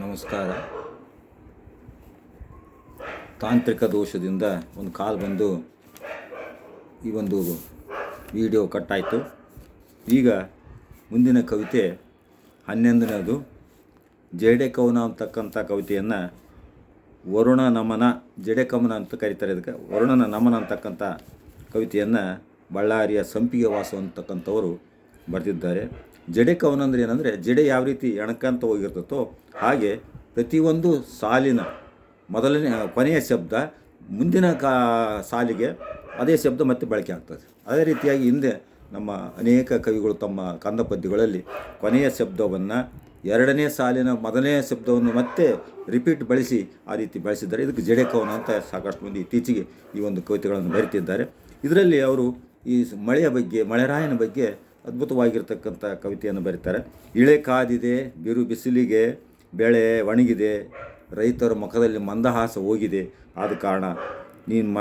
ನಮಸ್ಕಾರ. ತಾಂತ್ರಿಕ ದೋಷದಿಂದ ಒಂದು ಕಾಲ್ ಬಂದು ಈ ಒಂದು ವಿಡಿಯೋ ಕಟ್ಟಾಯಿತು. ಈಗ ಮುಂದಿನ ಕವಿತೆ, ಹನ್ನೊಂದನೇದು ಜೇಡೆ ಕವನ ಅಂತಕ್ಕಂಥ ಕವಿತೆಯನ್ನು ವರುಣ ನಮನ ಜಡೆ ಕಮನ ಅಂತ ಕರೀತಾರೆ ಇದಕ್ಕೆ. ವರುಣನ ನಮನ ಅಂತಕ್ಕಂಥ ಕವಿತೆಯನ್ನು ಬಳ್ಳಾರಿಯ ಸಂಪಿಗೆ ವಾಸು ಅಂತಕ್ಕಂಥವರು ಬರೆದಿದ್ದಾರೆ. ಜಡೆ ಕವನ ಅಂದರೆ ಏನಂದರೆ ಜಡೆ ಯಾವ ರೀತಿ ಎಣಕಂತ ಹೋಗಿರ್ತತೋ ಹಾಗೆ ಪ್ರತಿಯೊಂದು ಸಾಲಿನ ಮೊದಲನೇ ಕೊನೆಯ ಶಬ್ದ ಮುಂದಿನ ಕಾ, ಸಾಲಿಗೆ ಅದೇ ಶಬ್ದ ಮತ್ತೆ ಬಳಕೆ ಆಗ್ತದೆ. ಅದೇ ರೀತಿಯಾಗಿ ಹಿಂದೆ ನಮ್ಮ ಅನೇಕ ಕವಿಗಳು ತಮ್ಮ ಕಂದ ಪದ್ಯಗಳಲ್ಲಿ ಕೊನೆಯ ಶಬ್ದವನ್ನು ಎರಡನೇ ಸಾಲಿನ ಮೊದಲನೇ ಶಬ್ದವನ್ನು ಮತ್ತೆ ರಿಪೀಟ್ ಬಳಸಿ ಆ ರೀತಿ ಬಳಸಿದ್ದಾರೆ. ಇದಕ್ಕೆ ಜಡೆ ಕವನ ಅಂತ ಸಾಕಷ್ಟು ಮಂದಿ ಇತ್ತೀಚೆಗೆ ಈ ಒಂದು ಕವಿತೆಗಳನ್ನು ಬರೀತಿದ್ದಾರೆ. ಇದರಲ್ಲಿ ಅವರು ಈ ಮಳೆಯ ಬಗ್ಗೆ, ಮಳೆರಾಯನ ಬಗ್ಗೆ ಅದ್ಭುತವಾಗಿರ್ತಕ್ಕಂಥ ಕವಿತೆಯನ್ನು ಬರೀತಾರೆ. ಇಳೆ ಕಾದಿದೆ, ಬಿರು ಬಿಸಿಲಿಗೆ, ಬೆಳೆ ಒಣಗಿದೆ, ರೈತರ ಮುಖದಲ್ಲಿ ಮಂದಹಾಸ ಹೋಗಿದೆ. ಆದ ಕಾರಣ ನೀನು ಮ,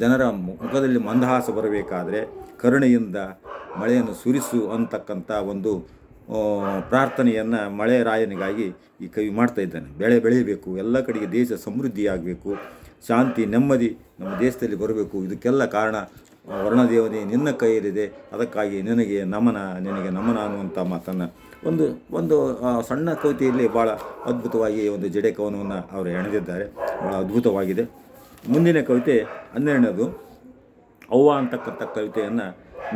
ಜನರ ಮುಖದಲ್ಲಿ ಮಂದಹಾಸ ಬರಬೇಕಾದರೆ ಕರುಣೆಯಿಂದ ಮಳೆಯನ್ನು ಸುರಿಸು ಅಂತಕ್ಕಂಥ ಒಂದು ಪ್ರಾರ್ಥನೆಯನ್ನು ಮಳೆ ರಾಯನಿಗಾಗಿ ಈ ಕವಿ ಮಾಡ್ತಾ ಇದ್ದಾನೆ. ಬೆಳೆ ಬೆಳೆಯಬೇಕು, ಎಲ್ಲ ಕಡೆಗೆ ದೇಶ ಸಮೃದ್ಧಿಯಾಗಬೇಕು, ಶಾಂತಿ ನೆಮ್ಮದಿ ನಮ್ಮ ದೇಶದಲ್ಲಿ ಬರಬೇಕು, ಇದಕ್ಕೆಲ್ಲ ಕಾರಣ ವರ್ಣದೇವನೇ ನಿನ್ನ ಕೈಯಲ್ಲಿದೆ, ಅದಕ್ಕಾಗಿ ನಿನಗೆ ನಮನ ನಿನಗೆ ನಮನ ಅನ್ನುವಂಥ ಮಾತನ್ನು ಒಂದು ಒಂದು ಸಣ್ಣ ಕವಿತೆಯಲ್ಲಿ ಭಾಳ ಅದ್ಭುತವಾಗಿ ಒಂದು ಜಡೆ ಕವನವನ್ನು ಅವರು ಹೆಣೆದಿದ್ದಾರೆ ಭಾಳ ಅದ್ಭುತವಾಗಿದೆ. ಮುಂದಿನ ಕವಿತೆ ಹನ್ನೆರಡನೇದು, ಅವ್ವ ಅಂತಕ್ಕಂಥ ಕವಿತೆಯನ್ನು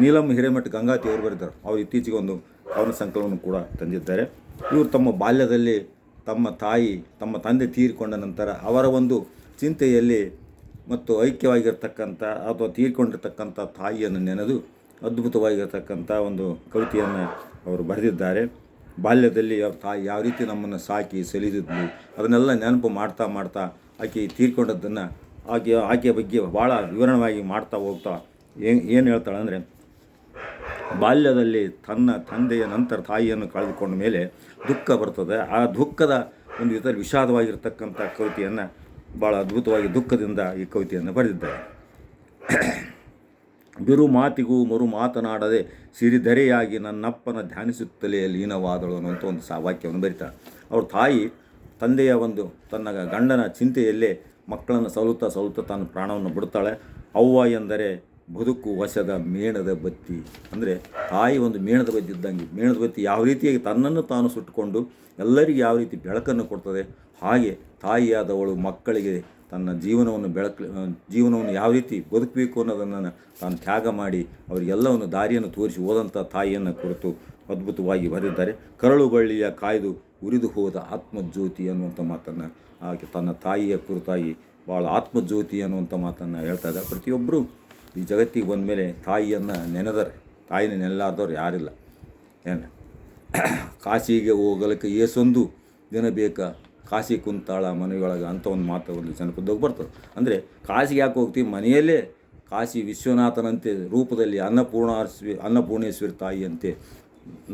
ನೀಲಂ ಹಿರೇಮಠ ಗಂಗಾತಿ ಅವರು ಬರೆದರು ಅವರು ಇತ್ತೀಚೆಗೆ ಒಂದು ಕವನ ಸಂಕಲನವನ್ನು ಕೂಡ ತಂದಿದ್ದಾರೆ. ಇವರು ತಮ್ಮ ಬಾಲ್ಯದಲ್ಲಿ ತಮ್ಮ ತಾಯಿ, ತಮ್ಮ ತಂದೆ ತೀರಿಕೊಂಡ ನಂತರ ಅವರ ಒಂದು ಚಿಂತೆಯಲ್ಲಿ ಮತ್ತು ಐಕ್ಯವಾಗಿರ್ತಕ್ಕಂಥ ಅಥವಾ ತೀರ್ಕೊಂಡಿರ್ತಕ್ಕಂಥ ತಾಯಿಯನ್ನು ನೆನೆದು ಅದ್ಭುತವಾಗಿರ್ತಕ್ಕಂಥ ಒಂದು ಕವಿತೆಯನ್ನು ಅವರು ಬರೆದಿದ್ದಾರೆ. ಬಾಲ್ಯದಲ್ಲಿ ಅವ್ರ ತಾಯಿ ಯಾವ ರೀತಿ ನಮ್ಮನ್ನು ಸಾಕಿ ಸೆಲಿದಿದ್ಲು ಅದನ್ನೆಲ್ಲ ನೆನಪು ಮಾಡ್ತಾ ಮಾಡ್ತಾ ಆಕೆ ತೀರ್ಕೊಂಡದ್ದನ್ನು ಆಕೆ, ಆಕೆಯ ಬಗ್ಗೆ ಭಾಳ ವಿವರಣವಾಗಿ ಮಾಡ್ತಾ ಹೋಗ್ತಾ ಏನು ಏನು ಹೇಳ್ತಾಳೆ ಅಂದರೆ, ಬಾಲ್ಯದಲ್ಲಿ ತನ್ನ ತಂದೆಯ ನಂತರ ತಾಯಿಯನ್ನು ಕಳೆದುಕೊಂಡ ಮೇಲೆ ದುಃಖ ಬರ್ತದೆ. ಆ ದುಃಖದ ಒಂದು ಇತರ ವಿಷಾದವಾಗಿರ್ತಕ್ಕಂಥ ಕವಿತೆಯನ್ನು ಭಾಳ ಅದ್ಭುತವಾಗಿ ದುಃಖದಿಂದ ಈ ಕವಿತೆಯನ್ನು ಬರೆದಿದ್ದಾರೆ. ಬಿರು ಮಾತಿಗೂ ಮರು ಮಾತನಾಡದೆ ಸಿರಿಧರೆಯಾಗಿ ನನ್ನಪ್ಪನ ಧ್ಯಾನಿಸುತ್ತಲೇ ಲೀನವಾದಳು ಅನ್ನುವಂಥ ಒಂದು ವಾಕ್ಯವನ್ನು ಬರೀತಾಳೆ ಅವ್ರ ತಾಯಿ ತಂದೆಯ ಒಂದು ತನ್ನ ಗಂಡನ ಚಿಂತೆಯಲ್ಲೇ ಮಕ್ಕಳನ್ನು ಸಲುತ್ತಾ ಸಲುತ್ತಾ ತನ್ನ ಪ್ರಾಣವನ್ನು ಬಿಡ್ತಾಳೆ. ಅವ್ವ ಎಂದರೆ ಬದುಕು ವಶದ ಮೇಣದ ಬತ್ತಿ. ಅಂದರೆ ತಾಯಿ ಒಂದು ಮೇಣದ ಬತ್ತಿ ಇದ್ದಂಗೆ ಮೇಣದ ಬತ್ತಿ ಯಾವ ರೀತಿಯಾಗಿ ತನ್ನನ್ನು ತಾನು ಸುಟ್ಟುಕೊಂಡು ಎಲ್ಲರಿಗೂ ಯಾವ ರೀತಿ ಬೆಳಕನ್ನು ಕೊಡ್ತದೆ ಹಾಗೆ ತಾಯಿಯಾದವಳು ಮಕ್ಕಳಿಗೆ ತನ್ನ ಜೀವನವನ್ನು ಬೆಳಕು, ಜೀವನವನ್ನು ಯಾವ ರೀತಿ ಬದುಕಬೇಕು ಅನ್ನೋದನ್ನು ತಾನು ತ್ಯಾಗ ಮಾಡಿ ಅವರಿಗೆಲ್ಲವನ್ನು ದಾರಿಯನ್ನು ತೋರಿಸಿ ಹೋದಂಥ ತಾಯಿಯನ್ನು ಕುರಿತು ಅದ್ಭುತವಾಗಿ ಬರೆದಿದ್ದಾರೆ. ಕರಳು ಬಳ್ಳಿಯ ಕಾಯ್ದು ಉರಿದು ಹೋದ ಆತ್ಮಜ್ಯೋತಿ ಅನ್ನುವಂಥ ಮಾತನ್ನು ಆಕೆ ತನ್ನ ತಾಯಿಯ ಕುರಿತಾಗಿ ಭಾಳ ಆತ್ಮಜ್ಯೋತಿ ಅನ್ನುವಂಥ ಮಾತನ್ನು ಹೇಳ್ತಾ ಇದ್ದಾರೆ. ಪ್ರತಿಯೊಬ್ಬರೂ ಈ ಜಗತ್ತಿಗೆ ಬಂದ ಮೇಲೆ ತಾಯಿಯನ್ನು ನೆನೆದರೆ, ತಾಯಿನ ನೆನಲಾದವ್ರು ಯಾರಿಲ್ಲ. ಏನು? ಕಾಶಿಗೆ ಹೋಗಲಿಕ್ಕೆ ಏಸೊಂದು ದಿನ ಬೇಕಾ? ಕಾಶಿ ಕುಂತಾಳ ಮನೆಯೊಳಗೆ ಅಂತ ಒಂದು ಮಾತು ಒಂದು ಜನಪದಕ್ಕೆ ಬರ್ತದೆ. ಅಂದರೆ ಕಾಶಿಗೆ ಯಾಕೆ ಹೋಗ್ತೀವಿ ಮನೆಯಲ್ಲೇ ಕಾಶಿ ವಿಶ್ವನಾಥನಂತೆ ರೂಪದಲ್ಲಿ ಅನ್ನಪೂರ್ಣಾಶ್ವಿ ಅನ್ನಪೂರ್ಣೇಶ್ವರಿ ತಾಯಿಯಂತೆ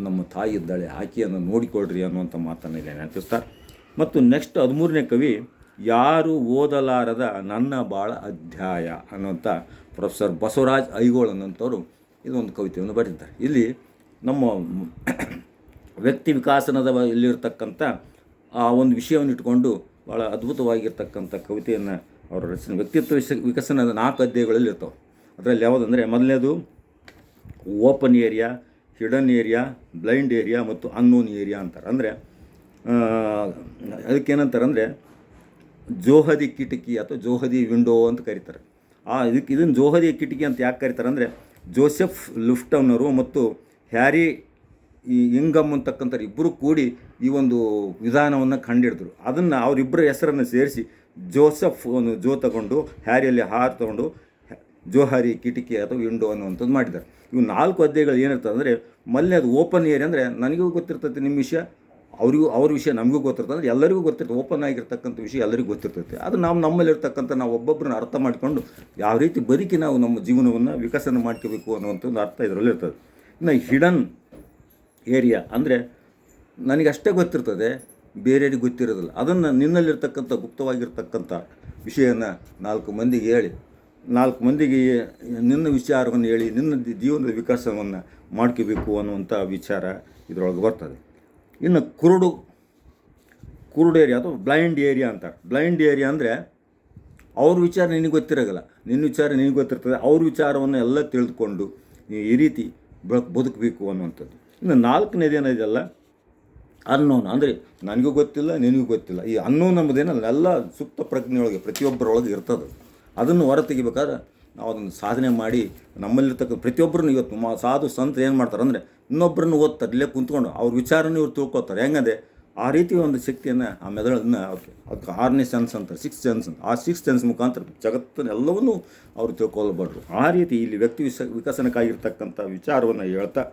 ನಮ್ಮ ತಾಯಿ ಇದ್ದಾಳೆ, ಆಕೆಯನ್ನು ನೋಡಿಕೊಳ್ಳ್ರಿ ಅನ್ನುವಂಥ ಮಾತನ್ನು ಇಲ್ಲಿ ನೆನಪಿಸ್ತಾರೆ ಮತ್ತು ನೆಕ್ಸ್ಟ್ ಹದಿಮೂರನೇ ಕವಿ, ಯಾರು ಓದಲಾರದ ನನ್ನ ಬಾಳ ಅಧ್ಯಾಯ ಅನ್ನುವಂಥ ಪ್ರೊಫೆಸರ್ ಬಸವರಾಜ್ ಐಗೋಳ್ ಅನ್ನೋಂಥವ್ರು ಇದೊಂದು ಕವಿತೆಯನ್ನು ಬರೆದಿದ್ದಾರೆ. ಇಲ್ಲಿ ನಮ್ಮ ವ್ಯಕ್ತಿ ವಿಕಾಸನದ ಇಲ್ಲಿರ್ತಕ್ಕಂಥ ಆ ಒಂದು ವಿಷಯವನ್ನು ಇಟ್ಕೊಂಡು ಭಾಳ ಅದ್ಭುತವಾಗಿರ್ತಕ್ಕಂಥ ಕವಿತೆಯನ್ನು ಅವರ ರಚನೆ, ವ್ಯಕ್ತಿತ್ವ ವಿಕಸನದ ನಾಲ್ಕು ಅಧ್ಯಾಯಗಳಲ್ಲಿ ಇರ್ತವೆ. ಅದರಲ್ಲಿ ಯಾವುದಂದರೆ ಮೊದಲನೇದು open area, hidden area, blind area ಮತ್ತು ಅನ್ನೋನ್ ಏರಿಯಾ ಅಂತಾರೆ. ಅಂದರೆ ಅದಕ್ಕೇನಂತಾರೆ ಅಂದರೆ ಜೋಹದಿ ಕಿಟಕಿ ಅಥವಾ ಜೋಹದಿ ವಿಂಡೋ ಅಂತ ಕರೀತಾರೆ. ಆ ಇದಕ್ಕೆ ಇದನ್ನು ಜೋಹದಿ ಕಿಟಕಿ ಅಂತ ಯಾಕೆ ಕರೀತಾರೆ ಅಂದರೆ ಜೋಸೆಫ್ ಲುಫ್ಟವ್ನರು ಮತ್ತು ಹ್ಯಾರಿ ಈ ಇಂಗಮ್ ಅಂತಕ್ಕಂಥ ಇಬ್ಬರು ಕೂಡಿ ಈ ಒಂದು ವಿಧಾನವನ್ನು ಕಂಡಿಡಿದ್ರು. ಅದನ್ನು ಅವರಿಬ್ಬರ ಹೆಸರನ್ನು ಸೇರಿಸಿ ಜೋಸೆಫ್ ಒಂದು ಜೋ ತಗೊಂಡು, ಹ್ಯಾರಿಯಲ್ಲಿ ಹಾರ್ ತಗೊಂಡು, ಜೋಹಾರಿ, ಕಿಟಕಿ ಅಥವಾ ವಿಂಡೋ ಅನ್ನುವಂಥದ್ದು ಮಾಡಿದ್ದಾರೆ. ಇವು ನಾಲ್ಕು ಅಧ್ಯಾಯಗಳು ಏನಿರ್ತದೆ ಅಂದರೆ ಮಲ್ಲೆ ಅದು ಓಪನ್ ಏರಿಯಾ ಅಂದರೆ ನನಗೂ ಗೊತ್ತಿರ್ತೈತೆ ನಿಮ್ಮ ವಿಷಯ, ಅವರಿಗೂ, ಅವ್ರ ವಿಷಯ ನಮಗೂ ಗೊತ್ತಿರ್ತದೆ ಅಂದರೆ ಎಲ್ಲರಿಗೂ ಗೊತ್ತಿರ್ತದೆ. ಓಪನ್ ಆಗಿರ್ತಕ್ಕಂಥ ವಿಷಯ ಎಲ್ಲರಿಗೂ ಗೊತ್ತಿರ್ತೈತೆ. ಅದು ನಾವು ನಮ್ಮಲ್ಲಿರ್ತಕ್ಕಂಥ ನಾವು ಒಬ್ಬೊಬ್ಬರನ್ನ ಅರ್ಥ ಮಾಡಿಕೊಂಡು ಯಾವ ರೀತಿ ಬದುಕಿ ನಾವು ನಮ್ಮ ಜೀವನವನ್ನು ವಿಕಸನ ಮಾಡ್ಕೋಬೇಕು ಅನ್ನುವಂಥ ಒಂದು ಅರ್ಥ ಇದರಲ್ಲಿ ಇರ್ತದೆ ಇನ್ನು ಹಿಡನ್ ಏರಿಯಾ ಅಂದರೆ ನನಗಷ್ಟೇ ಗೊತ್ತಿರ್ತದೆ, ಬೇರೆಯವ್ರಿಗೆ ಗೊತ್ತಿರೋದಿಲ್ಲ. ಅದನ್ನು ನಿನ್ನಲ್ಲಿರ್ತಕ್ಕಂಥ ಗುಪ್ತವಾಗಿರ್ತಕ್ಕಂಥ ವಿಷಯವನ್ನು ನಾಲ್ಕು ಮಂದಿಗೆ ಹೇಳಿ. ನಾಲ್ಕು ಮಂದಿಗೆ ನಿನ್ನ ವಿಚಾರವನ್ನು ಹೇಳಿ, ನಿನ್ನ ಜೀವನದ ವಿಕಾಸವನ್ನು ಮಾಡ್ಕೋಬೇಕು ಅನ್ನುವಂಥ ವಿಚಾರ ಇದರೊಳಗೆ ಬರ್ತದೆ. ಇನ್ನು ಕುರುಡು ಕುರುಡು ಏರಿಯಾ ಅಥವಾ ಬ್ಲೈಂಡ್ ಏರಿಯಾ ಅಂತಾರೆ ಬ್ಲೈಂಡ್ ಏರಿಯಾ ಅಂದರೆ ಅವ್ರ ವಿಚಾರ ನಿನಗೆ ಗೊತ್ತಿರೋಲ್ಲ ನಿನ್ನ ವಿಚಾರ ನಿನಗೆ ಗೊತ್ತಿರ್ತದೆ. ಅವ್ರ ವಿಚಾರವನ್ನು ಎಲ್ಲ ತಿಳಿದುಕೊಂಡು ಈ ರೀತಿ ಬದುಕಬೇಕು ಅನ್ನುವಂಥದ್ದು. ಇನ್ನು ನಾಲ್ಕನೇದು ಏನಿದೆಯಲ್ಲ ಅನ್ನೋನ್ ಅಂದರೆ ನನಗೂ ಗೊತ್ತಿಲ್ಲ, ನಿನಗೂ ಗೊತ್ತಿಲ್ಲ. ಈ ಅನ್ನೋನ್ ನಮ್ಮದೇನಲ್ಲ ಎಲ್ಲ ಸುಪ್ತ ಪ್ರಜ್ಞೆಯೊಳಗೆ, ಪ್ರತಿಯೊಬ್ಬರೊಳಗೆ ಇರ್ತದೆ. ಅದನ್ನು ಹೊರ ತೆಗಿಬೇಕಾದ್ರೆ ನಾವು ಅದನ್ನು ಸಾಧನೆ ಮಾಡಿ, ನಮ್ಮಲ್ಲಿರ್ತಕ್ಕ ಪ್ರತಿಯೊಬ್ಬರನ್ನು ಇವತ್ತು ಮಾ, ಸಾಧು ಸಂತರು ಏನು ಮಾಡ್ತಾರೆ ಅಂದರೆ, ಇನ್ನೊಬ್ಬರನ್ನು ಓದ್ತಾರೆ ಇಲ್ಲೇ ಕುಂತ್ಕೊಂಡು ಅವ್ರ ವಿಚಾರನೂ ಇವ್ರು ತಿಳ್ಕೊತಾರೆ ಹೆಂಗದೆ ಆ ರೀತಿ ಒಂದು ಶಕ್ತಿಯನ್ನು ಆ ಮೆದುಳನ್ನು ಅವ್ರಿಗೆ ಅದಕ್ಕೆ ಆರನೇ ಸೆನ್ಸ್ ಅಂತಾರೆ ಸಿಕ್ಸ್ ಸೆನ್ಸ್ ಅಂತ. ಆ ಸಿಕ್ಸ್ ಸೆನ್ಸ್ ಮುಖಾಂತರ ಜಗತ್ತನ್ನು ಎಲ್ಲವನ್ನೂ ಅವರು ತಿಳ್ಕೊಳ್ಬಾರ್ದು. ಆ ರೀತಿ ಇಲ್ಲಿ ವ್ಯಕ್ತಿ ವಿಸ, ವಿಕಸನಕ್ಕಾಗಿರ್ತಕ್ಕಂಥ ವಿಚಾರವನ್ನು ಹೇಳ್ತಾ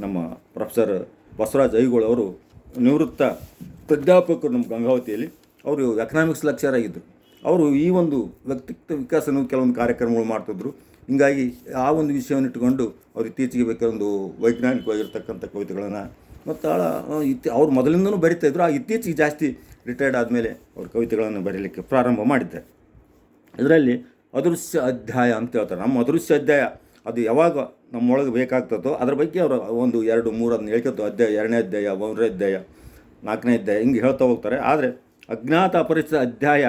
ನಮ್ಮ ಪ್ರೊಫೆಸರ್ ಬಸವರಾಜ್ ಐಗೋಳ್ ಅವರು ನಿವೃತ್ತ ಪ್ರಾಧ್ಯಾಪಕರು ನಮ್ಮ ಗಂಗಾವತಿಯಲ್ಲಿ. ಅವರು ಎಕನಾಮಿಕ್ಸ್ ಲೆಕ್ಚರ್ ಆಗಿದ್ದರು ಅವರು ಈ ಒಂದು ವ್ಯಕ್ತಿತ್ವ ವಿಕಾಸನ ಕೆಲವೊಂದು ಕಾರ್ಯಕ್ರಮಗಳು ಮಾಡ್ತಿದ್ರು. ಹಿಂಗಾಗಿ ಆ ಒಂದು ವಿಷಯವನ್ನು ಇಟ್ಟುಕೊಂಡು ಅವ್ರು ಇತ್ತೀಚೆಗೆ ಬೇಕಾದೊಂದು ವೈಜ್ಞಾನಿಕವಾಗಿರ್ತಕ್ಕಂಥ ಕವಿತೆಗಳನ್ನು ಮತ್ತು ಇತ್ತಿ, ಅವ್ರು ಮೊದಲಿಂದನೂ ಬರಿತಾ ಇದ್ರು. ಆ, ಇತ್ತೀಚೆಗೆ ಜಾಸ್ತಿ ರಿಟೈರ್ಡ್ ಆದಮೇಲೆ ಅವ್ರ ಕವಿತೆಗಳನ್ನು ಬರೀಲಿಕ್ಕೆ ಪ್ರಾರಂಭ ಮಾಡಿದ್ದಾರೆ. ಇದರಲ್ಲಿ ಅದೃಶ್ಯ ಅಧ್ಯಾಯ ಅಂತ ಹೇಳ್ತಾರೆ. ನಮ್ಮ ಅದೃಶ್ಯ ಅಧ್ಯಾಯ ಅದು ಯಾವಾಗ ನಮ್ಮೊಳಗೆ ಬೇಕಾಗ್ತದೋ ಅದ್ರ ಬಗ್ಗೆ ಅವರು ಒಂದು ಎರಡು ಮೂರು ಅದನ್ನ ಹೇಳ್ಕೊತ ಅಧ್ಯಾಯ, ಎರಡನೇ ಅಧ್ಯಾಯ ಮೂರನೇ ಅಧ್ಯಾಯ, ನಾಲ್ಕನೇ ಅಧ್ಯಾಯ, ಹಿಂಗೆ ಹೇಳ್ತಾ ಹೋಗ್ತಾರೆ. ಆದರೆ ಅಜ್ಞಾತ ಅಪರಿಚಿತ ಅಧ್ಯಾಯ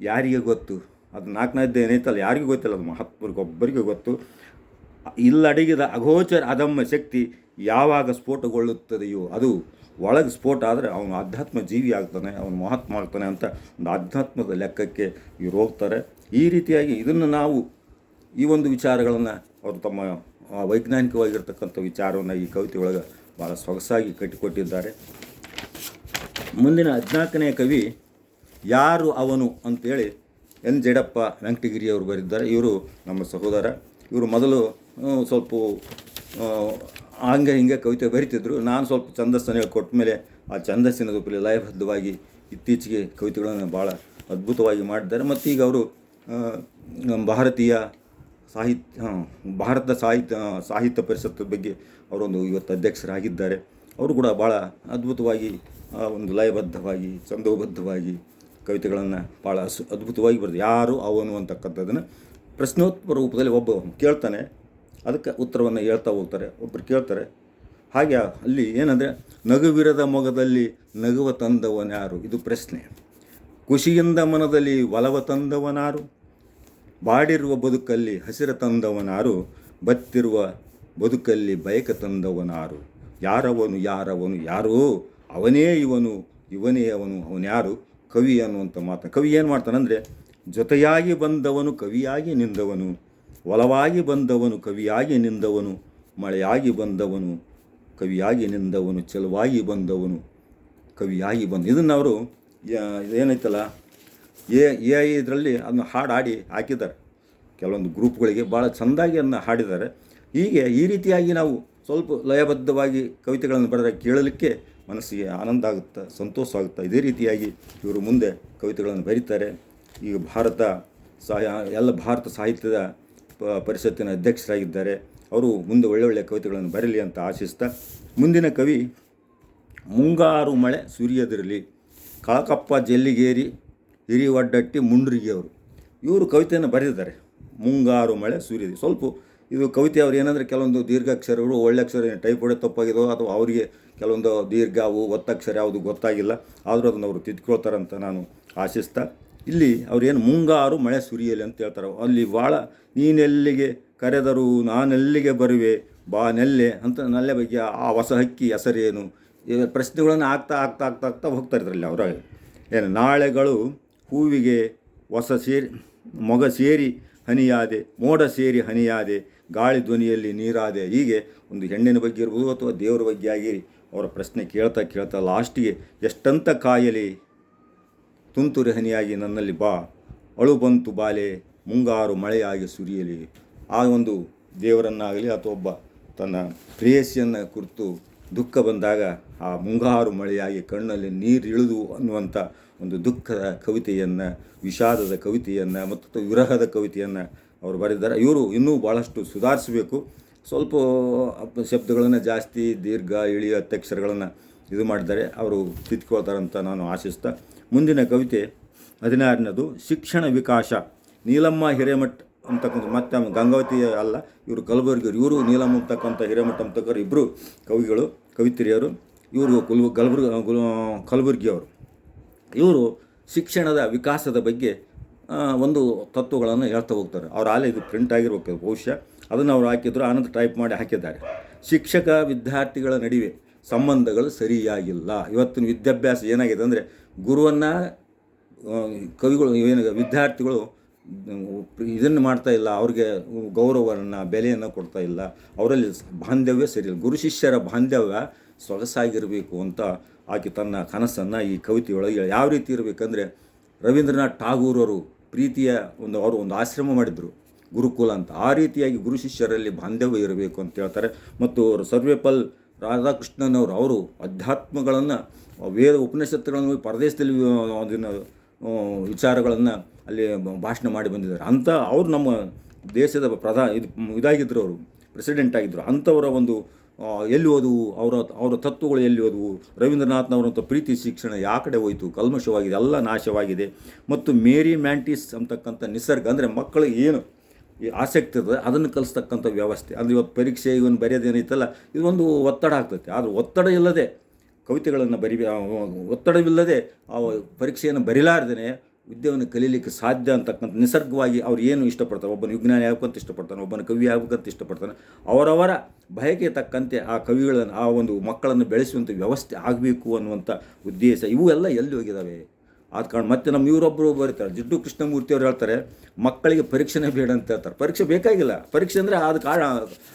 ಯಾರಿಗೆ ಗೊತ್ತು? ಅದು ನಾಲ್ಕನೇ ಅಧ್ಯಾಯ ಏನೈತಲ್ಲ, ಯಾರಿಗೂ ಗೊತ್ತಿಲ್ಲ, ಅದು ಮಹಾತ್ಮರಿಗೆ ಒಬ್ಬರಿಗೆ ಗೊತ್ತು. ಇಲ್ಲಡಗಿದ ಅಗೋಚರ ಅದಮ್ಮ ಶಕ್ತಿ ಯಾವಾಗ ಸ್ಫೋಟಗೊಳ್ಳುತ್ತದೆಯೋ, ಅದು ಒಳಗೆ ಸ್ಫೋಟ ಆದರೆ ಅವನು ಅಧ್ಯಾತ್ಮ ಜೀವಿ ಆಗ್ತಾನೆ, ಅವನು ಮಹಾತ್ಮ ಆಗ್ತಾನೆ ಅಂತ ಒಂದು ಅಧ್ಯಾತ್ಮದ ಲೆಕ್ಕಕ್ಕೆ ಇವ್ರು ಹೋಗ್ತಾರೆ. ಈ ರೀತಿಯಾಗಿ ಇದನ್ನು ನಾವು ಈ ಒಂದು ವಿಚಾರಗಳನ್ನು ಅವರು ತಮ್ಮ ವೈಜ್ಞಾನಿಕವಾಗಿರ್ತಕ್ಕಂಥ ವಿಚಾರವನ್ನು ಈ ಕವಿತೆ ಒಳಗೆ ಭಾಳ ಸೊಗಸಾಗಿ ಕಟ್ಟಿಕೊಟ್ಟಿದ್ದಾರೆ. ಮುಂದಿನ ಹದಿನಾಲ್ಕನೇ ಕವಿ ಯಾರು ಅವನು ಅಂತೇಳಿ ಎನ್. ಜಡಪ್ಪ ವೆಂಕಟಗಿರಿ ಅವರು ಬರೆದಿದ್ದಾರೆ. ಇವರು ನಮ್ಮ ಸಹೋದರ. ಇವರು ಮೊದಲು ಸ್ವಲ್ಪ ಹಂಗೆ ಹಿಂಗೆ ಕವಿತೆ ಬರಿತಿದ್ರು. ನಾನು ಸ್ವಲ್ಪ ಛಂದಸ್ಸನ್ನು ಹೇಳ್ಕೊಟ್ಟ ಮೇಲೆ ಆ ಛಂದಸ್ಸಿನ ರೂಪದಲ್ಲಿ ಲಯಬದ್ಧವಾಗಿ ಇತ್ತೀಚೆಗೆ ಕವಿತೆಗಳನ್ನು ಭಾಳ ಅದ್ಭುತವಾಗಿ ಮಾಡಿದ್ದಾರೆ. ಮತ್ತು ಈಗ ಅವರು ಭಾರತೀಯ ಸಾಹಿತ್ಯ ಭಾರತದ ಸಾಹಿತ್ಯ ಸಾಹಿತ್ಯ ಪರಿಷತ್ ಬಗ್ಗೆ ಅವರೊಂದು ಇವತ್ತು ಅಧ್ಯಕ್ಷರಾಗಿದ್ದಾರೆ. ಅವರು ಕೂಡ ಭಾಳ ಅದ್ಭುತವಾಗಿ ಒಂದು ಲಯಬದ್ಧವಾಗಿ, ಛಂದೋಬದ್ಧವಾಗಿ ಕವಿತೆಗಳನ್ನು ಭಾಳ ಅದ್ಭುತವಾಗಿ ಬರೆದು, ಯಾರು ಅವನು ಅಂತಕ್ಕಂಥದ್ದನ್ನು ಪ್ರಶ್ನೋತ್ತರ ರೂಪದಲ್ಲಿ ಒಬ್ಬ ಕೇಳ್ತಾನೆ. ಅದಕ್ಕೆ ಉತ್ತರವನ್ನು ಹೇಳ್ತಾ ಹೋಗ್ತಾರೆ. ಒಬ್ಬರು ಕೇಳ್ತಾರೆ, ಹಾಗೆ ಅಲ್ಲಿ ಏನಂದರೆ, ನಗುವಿರದ ಮೊಗದಲ್ಲಿ ನಗುವ ತಂದವನ್ಯಾರು ಇದು ಪ್ರಶ್ನೆ. ಖುಷಿಯಿಂದ ಮನದಲ್ಲಿ ಒಲವ ತಂದವನಾರು? ಬಾಡಿರುವ ಬದುಕಲ್ಲಿ ಹಸಿರ ತಂದವನಾರು, ಬತ್ತಿರುವ ಬದುಕಲ್ಲಿ ಬಯಕ ತಂದವನಾರು. ಯಾರವನು ಯಾರವನು ಯಾರೋ? ಅವನೇ ಇವನು, ಇವನೇ ಅವನು ಅವನ್ಯಾರು ಕವಿ ಅನ್ನುವಂಥ ಮಾತು. ಕವಿ ಏನು ಮಾಡ್ತಾನಂದರೆ ಜೊತೆಯಾಗಿ ಬಂದವನು ಕವಿಯಾಗಿ ನಿಂದವನು, ಒಲವಾಗಿ ಬಂದವನು ಕವಿಯಾಗಿ ನಿಂದವನು, ಮಳೆಯಾಗಿ ಬಂದವನು ಕವಿಯಾಗಿ ನಿಂದವನು, ಚೆಲುವಾಗಿ ಬಂದವನು ಕವಿಯಾಗಿ ಬಂದ ಇದನ್ನು ಅವರು ಏನೈತಲ್ಲ ಎ ಎ ಐ ಇದರಲ್ಲಿ ಅದನ್ನು ಹಾಡು ಹಾಡಿ ಹಾಕಿದ್ದಾರೆ. ಕೆಲವೊಂದು ಗ್ರೂಪ್ಗಳಿಗೆ ಭಾಳ ಚೆಂದಾಗಿ ಅದನ್ನು ಹಾಡಿದ್ದಾರೆ. ಹೀಗೆ ಈ ರೀತಿಯಾಗಿ ನಾವು ಸ್ವಲ್ಪ ಲಯಬದ್ಧವಾಗಿ ಕವಿತೆಗಳನ್ನು ಬರೆದ ಕೇಳಲಿಕ್ಕೆ ಮನಸ್ಸಿಗೆ ಆನಂದ ಆಗುತ್ತೆ, ಸಂತೋಷ ಆಗುತ್ತೆ, ಇದೇ ರೀತಿಯಾಗಿ ಇವರು ಮುಂದೆ ಕವಿತೆಗಳನ್ನು ಬರೀತಾರೆ. ಈಗ ಭಾರತ ಸಾಯ ಎಲ್ಲ ಭಾರತ ಸಾಹಿತ್ಯದ ಪರಿಷತ್ತಿನ ಅಧ್ಯಕ್ಷರಾಗಿದ್ದಾರೆ. ಅವರು ಮುಂದೆ ಒಳ್ಳೆ ಒಳ್ಳೆಯ ಕವಿತೆಗಳನ್ನು ಬರಲಿ ಅಂತ ಆಶಿಸ್ತಾ, ಮುಂದಿನ ಕವಿ ಮುಂಗಾರು ಮಳೆ ಸುರಿಯದಿರಲಿ, ಕಳಕಪ್ಪ ಜಲ್ಲಿಗೇರಿ ಹಿರಿವಡ್ಡಟ್ಟಿ ಮುಂಡ್ರಿಗೆ ಅವರು ಇವರು ಕವಿತೆಯನ್ನು ಬರೆದಿದ್ದಾರೆ. ಮುಂಗಾರು ಮಳೆ ಸೂರ್ಯ ಸ್ವಲ್ಪ ಇದು ಕವಿತೆ ಅವ್ರು ಏನಂದರೆ ಕೆಲವೊಂದು ದೀರ್ಘಾಕ್ಷರಗಳು ಒಳ್ಳೆ ಅಕ್ಷರ ಟೈಪ್ ಹೊಡೆ ತಪ್ಪಾಗಿದೋ ಅಥವಾ ಅವರಿಗೆ ಕೆಲವೊಂದು ದೀರ್ಘ ಅವು ಒತ್ತಕ್ಷರ ಯಾವುದು ಗೊತ್ತಾಗಿಲ್ಲ, ಆದರೂ ಅದನ್ನು ಅವರು ತಿದ್ಕೊಳ್ತಾರಂತ ನಾನು ಆಶಿಸ್ತಾ. ಇಲ್ಲಿ ಅವರೇನು ಮುಂಗಾರು ಮಳೆ ಸುರಿಯಲಿ ಅಂತ ಹೇಳ್ತಾರೆ. ಅಲ್ಲಿ ಭಾಳ ನೀನೆಲ್ಲಿಗೆ ಕರೆದರು ನಾನೆಲ್ಲಿಗೆ ಬರುವೆ, ಬಾ ನೆಲ್ಲೆ ಅಂತ ನಲ್ಲೆ ಬಗ್ಗೆ ಆ ಹೊಸ ಹಕ್ಕಿ ಹೆಸರೇನು ಪ್ರಶ್ನೆಗಳನ್ನು ಆಗ್ತಾ ಆಗ್ತಾ ಆಗ್ತಾ ಆಗ್ತಾ ಹೋಗ್ತಾ ಇದ್ರಲ್ಲಿ ಅವರಾಗ ಏನು ನಾಳೆಗಳು ಹೂವಿಗೆ ಹೊಸ ಸೇರಿ, ಮೊಗ ಸೇರಿ ಹನಿಯಾದೆ, ಮೋಡ ಸೇರಿ ಹನಿಯಾದೆ, ಗಾಳಿ ಧ್ವನಿಯಲ್ಲಿ ನೀರಾದೆ. ಹೀಗೆ ಒಂದು ಹೆಣ್ಣಿನ ಬಗ್ಗೆ ಇರ್ಬೋದು ಅಥವಾ ದೇವರ ಬಗ್ಗೆ ಆಗಿರಿ, ಅವರ ಪ್ರಶ್ನೆ ಕೇಳ್ತಾ ಕೇಳ್ತಾ ಲಾಸ್ಟಿಗೆ ಎಷ್ಟಂತ ಕಾಯಲಿ ತುಂತುರು ಹನಿಯಾಗಿ ನನ್ನಲ್ಲಿ ಬಾ, ಅಳು ಬಂತು ಬಾಲೆ, ಮುಂಗಾರು ಮಳೆಯಾಗಿ ಸುರಿಯಲಿ. ಆ ಒಂದು ದೇವರನ್ನಾಗಲಿ ಅಥವಾ ಒಬ್ಬ ತನ್ನ ಪ್ರೇಯಸಿಯನ್ನು ಕುರಿತು ದುಃಖ ಬಂದಾಗ ಆ ಮುಂಗಾರು ಮಳೆಯಾಗಿ ಕಣ್ಣಲ್ಲಿ ನೀರು ಇಳಿದು ಅನ್ನುವಂಥ ಒಂದು ದುಃಖದ ಕವಿತೆಯನ್ನು, ವಿಷಾದದ ಕವಿತೆಯನ್ನು ಮತ್ತು ವಿರಹದ ಕವಿತೆಯನ್ನು ಅವರು ಬರೆದಿದ್ದಾರೆ. ಇವರು ಇನ್ನೂ ಭಾಳಷ್ಟು ಸುಧಾರಿಸಬೇಕು. ಸ್ವಲ್ಪ ಶಬ್ದಗಳನ್ನು ಜಾಸ್ತಿ, ದೀರ್ಘ ಇಳಿ ಅತ್ಯಕ್ಷರಗಳನ್ನು ಇದು ಮಾಡಿದ್ದಾರೆ. ಅವರು ತಿದ್ಕೊಳ್ತಾರಂತ ನಾನು ಆಶಿಸ್ತಾ, ಮುಂದಿನ ಕವಿತೆ ಹದಿನಾರನೇದು, ಶಿಕ್ಷಣ ವಿಕಾಸ. ನೀಲಮ್ಮ ಹಿರೇಮಠ್ ಅಂತಕ್ಕಂಥ ಮತ್ತೆ ಗಂಗಾವತಿ ಅಲ್ಲ, ಇವರು ಕಲಬುರಗಿಯವರು ಇವರು ನೀಲಮ್ಮ ಅಂತಕ್ಕಂಥ ಹಿರೇಮಠ ಅಂತಕ್ಕವ್ರು ಇಬ್ಬರು ಕವಿಗಳು, ಕವಿತ್ರಿಯರು, ಇವರು ಕುಲ್ ಕಲಬುರ್ಗಿ ಅವರು ಇವರು ಶಿಕ್ಷಣದ ವಿಕಾಸದ ಬಗ್ಗೆ ಒಂದು ತತ್ವಗಳನ್ನು ಹೇಳ್ತಾ ಹೋಗ್ತಾರೆ. ಅವ್ರ ಆಲೆ ಇದು ಪ್ರಿಂಟ್ ಆಗಿರ್ಬೇಕು ಬಹುಶಃ. ಅದನ್ನು ಅವ್ರು ಹಾಕಿದ್ರು, ಆನಂದ್ ಟೈಪ್ ಮಾಡಿ ಹಾಕಿದ್ದಾರೆ. ಶಿಕ್ಷಕ ವಿದ್ಯಾರ್ಥಿಗಳ ನಡುವೆ ಸಂಬಂಧಗಳು ಸರಿಯಾಗಿಲ್ಲ. ಇವತ್ತಿನ ವಿದ್ಯಾಭ್ಯಾಸ ಏನಾಗಿದೆ ಅಂದರೆ, ಗುರುವನ್ನು ಕವಿಗಳು, ಏನು ವಿದ್ಯಾರ್ಥಿಗಳು ಇದನ್ನು ಮಾಡ್ತಾ ಇಲ್ಲ, ಅವ್ರಿಗೆ ಗೌರವವನ್ನು, ಬೆಲೆಯನ್ನು ಕೊಡ್ತಾ ಇಲ್ಲ, ಅವರಲ್ಲಿ ಬಾಂಧವ್ಯ ಸರಿಯಿಲ್ಲ ಗುರು ಶಿಷ್ಯರ ಬಾಂಧವ್ಯ ಸೊಗಸಾಗಿರಬೇಕು ಅಂತ ಆಕೆ ತನ್ನ ಕನಸನ್ನು ಈ ಕವಿತೆಯೊಳಗೆ ಯಾವ ರೀತಿ ಇರಬೇಕಂದ್ರೆ ರವೀಂದ್ರನಾಥ್ ಠಾಗೂರ್ ಅವರು ಪ್ರೀತಿಯ ಒಂದು ಅವರು ಒಂದು ಆಶ್ರಮ ಮಾಡಿದರು ಗುರುಕುಲ ಅಂತ. ಆ ರೀತಿಯಾಗಿ ಗುರು ಶಿಷ್ಯರಲ್ಲಿ ಬಾಂಧವ್ಯ ಇರಬೇಕು ಅಂತ ಹೇಳ್ತಾರೆ. ಮತ್ತು ಅವರು ಸರ್ವೇಪಲ್ ರಾಧಾಕೃಷ್ಣನವರು ಅವರು ಅಧ್ಯಾತ್ಮಗಳನ್ನು, ವೇದ ಉಪನಿಷತ್ತುಗಳನ್ನು ಪರದೇಶದಲ್ಲಿ ಅದನ್ನು ವಿಚಾರಗಳನ್ನು ಅಲ್ಲಿ ಭಾಷಣ ಮಾಡಿ ಬಂದಿದ್ದಾರೆ. ಅಂಥ ಅವರು ನಮ್ಮ ದೇಶದ ಪ್ರಧಾ ಇದು ಇದಾಗಿದ್ದರು ಅವರು ಪ್ರೆಸಿಡೆಂಟ್ ಆಗಿದ್ದರು ಅಂಥವರ ಒಂದು ಎಲ್ಲಿ ಓದುವು ಅವರ ಅವರ ತತ್ವಗಳು ಎಲ್ಲಿ ಓದುವು ರವೀಂದ್ರನಾಥ್ನವರಂಥ ಪ್ರೀತಿ ಶಿಕ್ಷಣ ಯಾವ ಕಡೆ ಹೋಯಿತು? ಕಲ್ಮಶವಾಗಿದೆ, ಎಲ್ಲ ನಾಶವಾಗಿದೆ. ಮತ್ತು ಮೇರಿ ಮ್ಯಾಂಟಿಸ್ ಅಂತಕ್ಕಂಥ ನಿಸರ್ಗ ಅಂದರೆ ಮಕ್ಕಳಿಗೆ ಏನು ಈ ಆಸಕ್ತಿ ಇರ್ತದೆ, ಅದನ್ನು ಕಲಿಸ್ತಕ್ಕಂಥ ವ್ಯವಸ್ಥೆ. ಅಂದರೆ ಇವತ್ತು ಪರೀಕ್ಷೆ ಇವನು ಬರೆಯೋದೇನೈತಲ್ಲ ಇದೊಂದು ಒತ್ತಡ ಆಗ್ತೈತೆ ಆದರೆ ಒತ್ತಡ ಇಲ್ಲದೆ ಕವಿತೆಗಳನ್ನು ಬರಿ ಒತ್ತಡವಿಲ್ಲದೆ ಆ ಪರೀಕ್ಷೆಯನ್ನು ಬರಿಲಾರ್ದೇ ವಿದ್ಯೆಯನ್ನು ಕಲೀಲಿಕ್ಕೆ ಸಾಧ್ಯ ಅಂತಕ್ಕಂಥ ನಿಸರ್ಗವಾಗಿ ಅವ್ರು ಏನು ಇಷ್ಟಪಡ್ತಾರೆ, ಒಬ್ಬನ ವಿಜ್ಞಾನಿ ಆಗ್ಬೇಕಂತ ಇಷ್ಟಪಡ್ತಾನೆ, ಒಬ್ಬನ ಕವಿ ಆಗ್ಬೇಕಂತ ಇಷ್ಟಪಡ್ತಾನೆ, ಅವರವರ ಬಯಕೆ ತಕ್ಕಂತೆ ಆ ಕವಿಗಳನ್ನು, ಆ ಒಂದು ಮಕ್ಕಳನ್ನು ಬೆಳೆಸುವಂಥ ವ್ಯವಸ್ಥೆ ಆಗಬೇಕು ಅನ್ನುವಂಥ ಉದ್ದೇಶ ಇವು ಎಲ್ಲ ಎಲ್ಲಿ ಹೋಗಿದ್ದಾವೆ? ಆದ ಕಾರಣ ಮತ್ತೆ ನಮ್ಮ ಇವರೊಬ್ಬರು ಬರೀತಾರೆ. ಜಿಡ್ಡು ಕೃಷ್ಣಮೂರ್ತಿ ಅವ್ರು ಹೇಳ್ತಾರೆ, ಮಕ್ಕಳಿಗೆ ಪರೀಕ್ಷೆನೇ ಬೇಡ ಅಂತ ಹೇಳ್ತಾರೆ. ಪರೀಕ್ಷೆ ಬೇಕಾಗಿಲ್ಲ. ಪರೀಕ್ಷೆ ಅಂದರೆ ಅದು ಕಾರಣ,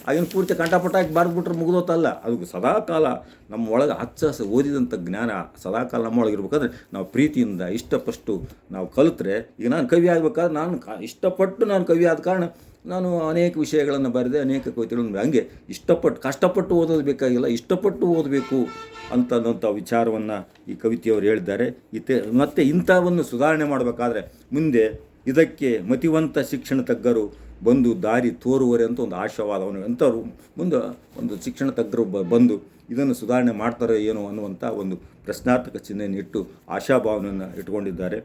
ಆಗಿನ ಪೂರ್ತಿ ಕಂಠಪಟ್ಟಾಗಿ ಬಾರ್ದ್ಬಿಟ್ರೆ ಮುಗಿದೋತಲ್ಲ. ಅದು ಸದಾಕಾಲ ನಮ್ಮ ಒಳಗೆ ಹಚ್ಚ ಹಸ ಓದಿದಂಥ ಜ್ಞಾನ ಸದಾಕಾಲ ನಮ್ಮ ಒಳಗೆ ಇರ್ಬೇಕಾದ್ರೆ ನಾವು ಪ್ರೀತಿಯಿಂದ ಇಷ್ಟಪಟ್ಟು ನಾವು ಕಲಿತ್ರೆ, ಈಗ ನಾನು ಕವಿ ಆಗಬೇಕಾದ್ರೆ ನಾನು ಇಷ್ಟಪಟ್ಟು ನಾನು ಕವಿ ಆದ ಕಾರಣ ನಾನು ಅನೇಕ ವಿಷಯಗಳನ್ನು ಬರೆದೆ, ಅನೇಕ ಕವಿತೆಗಳನ್ನು ಹಂಗೆ ಇಷ್ಟಪಟ್ಟು, ಕಷ್ಟಪಟ್ಟು ಓದೋದು ಬೇಕಾಗಿಲ್ಲ, ಇಷ್ಟಪಟ್ಟು ಓದಬೇಕು ಅಂತಂದಂಥ ವಿಚಾರವನ್ನು ಈ ಕವಿತೆಯವರು ಹೇಳಿದ್ದಾರೆ. ಇತೆ ಮತ್ತು ಇಂಥವನ್ನು ಸುಧಾರಣೆ ಮಾಡಬೇಕಾದ್ರೆ ಮುಂದೆ ಇದಕ್ಕೆ ಮತಿವಂತ ಶಿಕ್ಷಣ ತಜ್ಞರು ಬಂದು ದಾರಿ ತೋರುವರೆ ಅಂತ ಒಂದು ಆಶಾವಾದವನ್ನು ಅಂಥವ್ರು ಮುಂದೆ ಒಂದು ಶಿಕ್ಷಣ ತಜ್ಞರು ಬಂದು ಇದನ್ನು ಸುಧಾರಣೆ ಮಾಡ್ತಾರೆ ಏನೋ ಅನ್ನುವಂಥ ಒಂದು ಪ್ರಶ್ನಾರ್ಥಕ ಚಿಹ್ನೆಯನ್ನು ಇಟ್ಟು ಆಶಾಭಾವನೆಯನ್ನು ಇಟ್ಕೊಂಡಿದ್ದಾರೆ.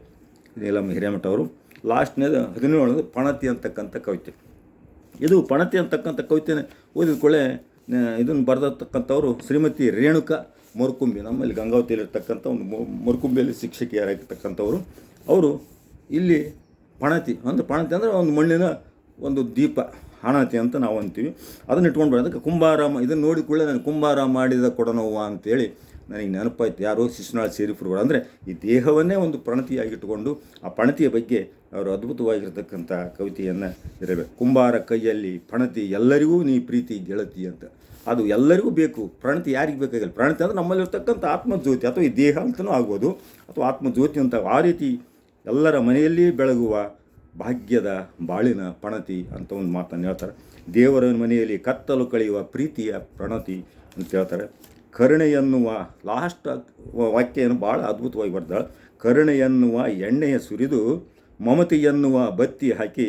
ನೀಲಮ್ಮ ಹಿರೇಮಠ ಅವರು. ಲಾಸ್ಟ್ನೇದು ಹದಿನೇಳನೇದು ಪಣತಿ ಅಂತಕ್ಕಂಥ ಕವಿತೆ. ಇದು ಪಣತಿ ಅಂತಕ್ಕಂಥ ಕವಿತೆನ ಓದಿದ ಕೂಡಲೇ ಇದನ್ನು ಬರೆದತಕ್ಕಂಥವ್ರು ಶ್ರೀಮತಿ ರೇಣುಕಾ ಮೊರ್ಕುಂಬಿ, ನಮ್ಮಲ್ಲಿ ಗಂಗಾವತಿಯಲ್ಲಿರ್ತಕ್ಕಂಥ ಒಂದು ಮೊರ್ಕುಂಬಿಯಲ್ಲಿ ಶಿಕ್ಷಕಿಯರಾಗಿರ್ತಕ್ಕಂಥವರು. ಅವರು ಇಲ್ಲಿ ಪಣತಿ, ಅಂದರೆ ಪಣತಿ ಅಂದರೆ ಒಂದು ಮಣ್ಣಿನ ಒಂದು ದೀಪ, ಹಣತಿ ಅಂತ ನಾವು ಅಂತೀವಿ. ಅದನ್ನು ಇಟ್ಕೊಂಡು ಬರೋದು ಅದಕ್ಕೆ ಕುಂಬಾರ ಮ- ಇದನ್ನು ನೋಡಿದ ಕೂಡಲೇ ನಾನು ಕುಂಬಾರ ಮಾಡಿದ ಕೊಡನವ್ವ ಅಂತೇಳಿ ನನಗೆ ನೆನಪಾಯ್ತು. ಯಾರೋ ಶಿಶುನಾಳ ಸೇರಿಪುರ ಅಂದರೆ ಈ ದೇಹವನ್ನೇ ಒಂದು ಪಣತಿಯಾಗಿಟ್ಟುಕೊಂಡು ಆ ಪಣತಿಯ ಬಗ್ಗೆ ಅವರು ಅದ್ಭುತವಾಗಿರ್ತಕ್ಕಂಥ ಕವಿತೆಯನ್ನು ಇರಬೇಕು ಕುಂಬಾರ ಕೈಯಲ್ಲಿ ಪಣತಿ ಎಲ್ಲರಿಗೂ ನೀ ಪ್ರೀತಿ, ಗೆಳತಿ ಅಂತ. ಅದು ಎಲ್ಲರಿಗೂ ಬೇಕು. ಪ್ರಣತಿ ಯಾರಿಗೆ ಬೇಕಾಗಿಲ್ಲ? ಪ್ರಣತಿ ಅಂದರೆ ನಮ್ಮಲ್ಲಿರ್ತಕ್ಕಂಥ ಆತ್ಮಜ್ಯೋತಿ ಅಥವಾ ಈ ದೇಹ ಅಂತಲೂ ಆಗ್ಬೋದು. ಅಥವಾ ಆತ್ಮಜ್ಯೋತಿ ಅಂತ ಆ ರೀತಿ ಎಲ್ಲರ ಮನೆಯಲ್ಲಿ ಬೆಳಗುವ ಭಾಗ್ಯದ ಬಾಳಿನ ಪಣತಿ ಅಂತ ಒಂದು ಮಾತನ್ನು ಹೇಳ್ತಾರೆ. ದೇವರ ಮನೆಯಲ್ಲಿ ಕತ್ತಲು ಕಳೆಯುವ ಪ್ರೀತಿಯ ಪ್ರಣತಿ ಅಂತ ಹೇಳ್ತಾರೆ. ಕರುಣೆ ಎನ್ನುವ ಲಾಸ್ಟ್ ವಾಕ್ಯ ಏನು ಭಾಳ ಅದ್ಭುತವಾಗಿ ಬರ್ತಾಳೆ ಕರುಣೆ ಎನ್ನುವ ಎಣ್ಣೆಯ ಸುರಿದು ಮಮತೆ ಎನ್ನುವ ಬತ್ತಿ ಹಾಕಿ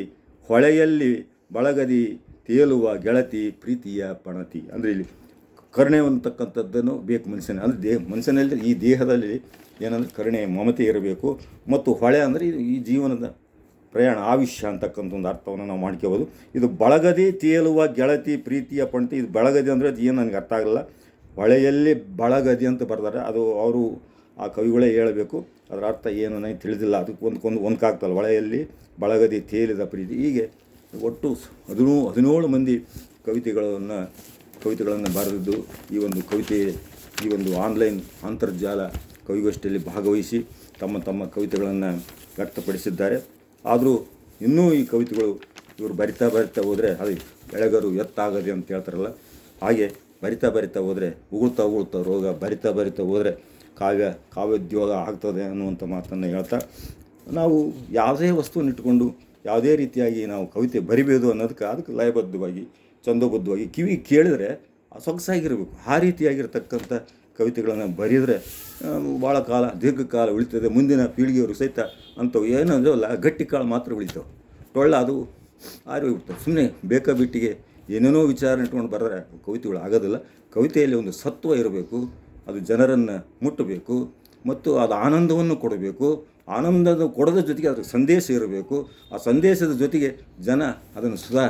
ಹೊಳೆಯಲ್ಲಿ ಬಳಗದಿ ತೇಲುವ ಗೆಳತಿ ಪ್ರೀತಿಯ ಪಣತಿ. ಅಂದರೆ ಇಲ್ಲಿ ಕರುಣೆ ಅಂತಕ್ಕಂಥದ್ದನ್ನು ಬೇಕು ಮನುಷ್ಯನ ಅಂದರೆ ದೇಹ ಮನುಷ್ಯನಲ್ಲಿ ಈ ದೇಹದಲ್ಲಿ ಏನಂದರೆ ಕರುಣೆ, ಮಮತೆ ಇರಬೇಕು. ಮತ್ತು ಹೊಳೆ ಅಂದರೆ ಇದು ಈ ಜೀವನದ ಪ್ರಯಾಣ, ಆವಿಷ್ಯ ಅಂತಕ್ಕಂಥ ಒಂದು ಅರ್ಥವನ್ನು ನಾವು ಮಾಡ್ಕೋಬೋದು. ಇದು ಬಳಗದಿ ತೇಲುವ ಗೆಳತಿ ಪ್ರೀತಿಯ ಪಣತಿ. ಇದು ಬಳಗದಿ ಅಂದರೆ ಅದು ಏನು ನನಗೆ ಅರ್ಥ ಆಗಲ್ಲ. ಹೊಳೆಯಲ್ಲಿ ಬಳಗದಿ ಅಂತ ಬರ್ತಾರೆ. ಅದು ಅವರು ಆ ಕವಿಗಳೇ ಹೇಳಬೇಕು. ಅದರ ಅರ್ಥ ಏನು ನನಗೆ ತಿಳಿದಿಲ್ಲ. ಅದಕ್ಕೆ ಒಂದಕ್ಕೊಂದು ಒಂದ್ಕಾಗ್ತಲ್ಲ ಹೊಳೆಯಲ್ಲಿ ಬಳಗದಿ ತೇಲಿದ ಪ್ರೀತಿ. ಹೀಗೆ ಒಟ್ಟು ಹದಿನೂ ಹದಿನೇಳು ಮಂದಿ ಕವಿತೆಗಳನ್ನು ಕವಿತೆಗಳನ್ನು ಬರೆದಿದ್ದು ಈ ಒಂದು ಕವಿತೆ, ಈ ಒಂದು ಆನ್ಲೈನ್ ಅಂತರ್ಜಾಲ ಕವಿಗೋಷ್ಠಿಯಲ್ಲಿ ಭಾಗವಹಿಸಿ ತಮ್ಮ ತಮ್ಮ ಕವಿತೆಗಳನ್ನು ವ್ಯಕ್ತಪಡಿಸಿದ್ದಾರೆ. ಆದರೂ ಇನ್ನೂ ಈ ಕವಿತೆಗಳು ಇವರು ಬರಿತಾ ಬರಿತಾ ಹೋದರೆ ಅದು ಎಳಗರು ಎತ್ತಾಗದೆ ಅಂತ ಹೇಳ್ತಾರಲ್ಲ. ಹಾಗೆ ಬರಿತಾ ಬರಿತಾ ಹೋದರೆ ಉಗುಳ್ತಾ ಉಗುಳ್ತಾ ರೋಗ ಬರಿತಾ ಬರಿತಾ ಹೋದರೆ ಕಾವ್ಯ, ಕಾವ್ಯೋದ್ಯೋಗ ಆಗ್ತದೆ ಅನ್ನುವಂಥ ಮಾತನ್ನು ಹೇಳ್ತಾ, ನಾವು ಯಾವುದೇ ವಸ್ತುವನ್ನು ಇಟ್ಕೊಂಡು ಯಾವುದೇ ರೀತಿಯಾಗಿ ನಾವು ಕವಿತೆ ಬರಿಬೋದು ಅನ್ನೋದಕ್ಕೆ ಅದಕ್ಕೆ ಲಯಬದ್ಧವಾಗಿ, ಚಂದೋಬದ್ಧವಾಗಿ ಕಿವಿ ಕೇಳಿದರೆ ಸೊಗಸಾಗಿರಬೇಕು. ಆ ರೀತಿಯಾಗಿರ್ತಕ್ಕಂಥ ಕವಿತೆಗಳನ್ನು ಬರೆದರೆ ಭಾಳ ಕಾಲ, ದೀರ್ಘಕಾಲ ಉಳಿತದೆ. ಮುಂದಿನ ಪೀಳಿಗೆಯವರು ಸಹಿತ ಅಂಥವು ಏನಂದ್ರಲ್ಲ ಗಟ್ಟಿ ಕಾಳು ಮಾತ್ರ ಉಳಿತಾವೆ. ಟೊಳ್ಳ ಅದು ಆರಿ ಹೋಗ್ಬಿಡ್ತವೆ ಸುಮ್ಮನೆ ಬೇಕಾ ಬಿಟ್ಟಿಗೆ ಏನೇನೋ ವಿಚಾರ ಇಟ್ಕೊಂಡು ಬರೆದ್ರೆ ಕವಿತೆಗಳು ಆಗೋದಿಲ್ಲ. ಕವಿತೆಯಲ್ಲಿ ಒಂದು ಸತ್ವ ಇರಬೇಕು. ಅದು ಜನರನ್ನು ಮುಟ್ಟಬೇಕು ಮತ್ತು ಅದು ಆನಂದವನ್ನು ಕೊಡಬೇಕು. ಆನಂದದ ಕೊಡದ ಜೊತೆಗೆ ಅದಕ್ಕೆ ಸಂದೇಶ ಇರಬೇಕು. ಆ ಸಂದೇಶದ ಜೊತೆಗೆ ಜನ ಅದನ್ನು ಸುಧಾ